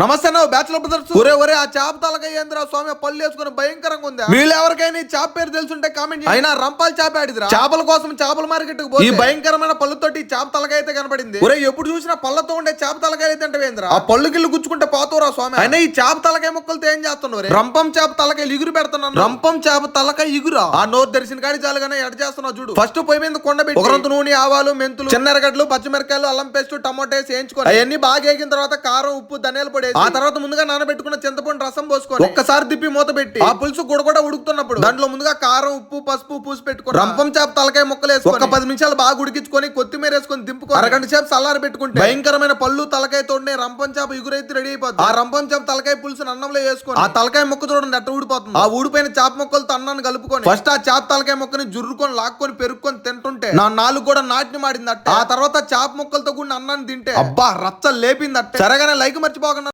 నమస్తే నా bachelor brothers. ఒరే ఒరే ఆ చేప తలకాయ ఏంద్రా స్వామి పళ్ళు వేసుకుని భయంకరంగా ఉంది వీళ్ళు ఎవరికైనా ఈ చేప పేరు తెలుసుంటే కామెంట్. అయినా రంపాలు చేప ఆడిదిరా? చేపల కోసం చేపల మార్కెట్కు ఈ భయంకరమైన పళ్ళతోటి చేప తలకాయ అయితే కనపడింది. ఒరే ఎప్పుడు చూసినా పళ్ళతో ఉండే చేప తలకాయ అయితే అంటే ఆ పళ్ళు గిల్లు గుచ్చుకుంటే పోతారా స్వామి. అయినా ఈ చేప తలకాయ ముక్కలతో ఏం చేస్తున్నావు రంపం చేప తలకాయ ఇగురు పెడుతున్నాను. రంపం చేప తలకాయ ఇగురా? ఆ నోరు తెరిసిన కాడి చాలుగానే ఎడ చేస్తున్నావు చూడు. ఫస్ట్ పొయ్యి మీద కొండ పెట్టి ఒకరంత నూనె ఆవాలు మెంతులు చిన్నరగడ్లు పచ్చిమిరకాయలు అల్లం పేస్ట్ టమాటో వేసి వేయించుకొని అవన్నీ బాగా వేగిన తర్వాత కారం ఉప్పు ధనియాల పొడి ఆ తర్వాత ముందుగా నానబెట్టుకున్న చింతపండు రసం పోసుకొని ఒక్కసారి తిప్పి మూత పెట్టి ఆ పులుసు కూడా ఉడుకుతున్నప్పుడు దాంట్లో ముందుగా కారం ఉప్పు పసుపు పూసి పెట్టుకొని రంపం చేప తలకాయ ముక్కలు వేసుకొని ఒక పది నిమిషాలు బాగా ఉడికించుకొని కొత్తిమీర వేసుకొని దింపుకొని అరగంట సేపు చల్లారి పెట్టుకుంటే భయంకరమైన పళ్ళు తలకాయ తోడే రంపం చేప ఎగురైతే రెడీ అయిపోతుంది ఆ రంపం చేప తలకాయ పులుసు అన్నంలో వేసుకొని ఆ తలకాయ ముక్క చూడండి ఎట్ట ఊడిపోతుంది. ఆ ఊడిపోయిన చేప ముక్కలతో అన్నాన్ని కలుపుకొని ఫస్ట్ ఆ చేప తలకాయ ముక్కని జుర్రుకొని లాక్కొని పెరుక్కొని తింటుంటే నా నాలుగు కూడా నాటిని మాడింది అట్ట ఆ తర్వాత చేప ముక్కలతో కూడిన అన్నాన్ని తింటే అబ్బా రచ్చ లేపింది అట్ట సరేగానే లైక్ మర్చిపోకుండా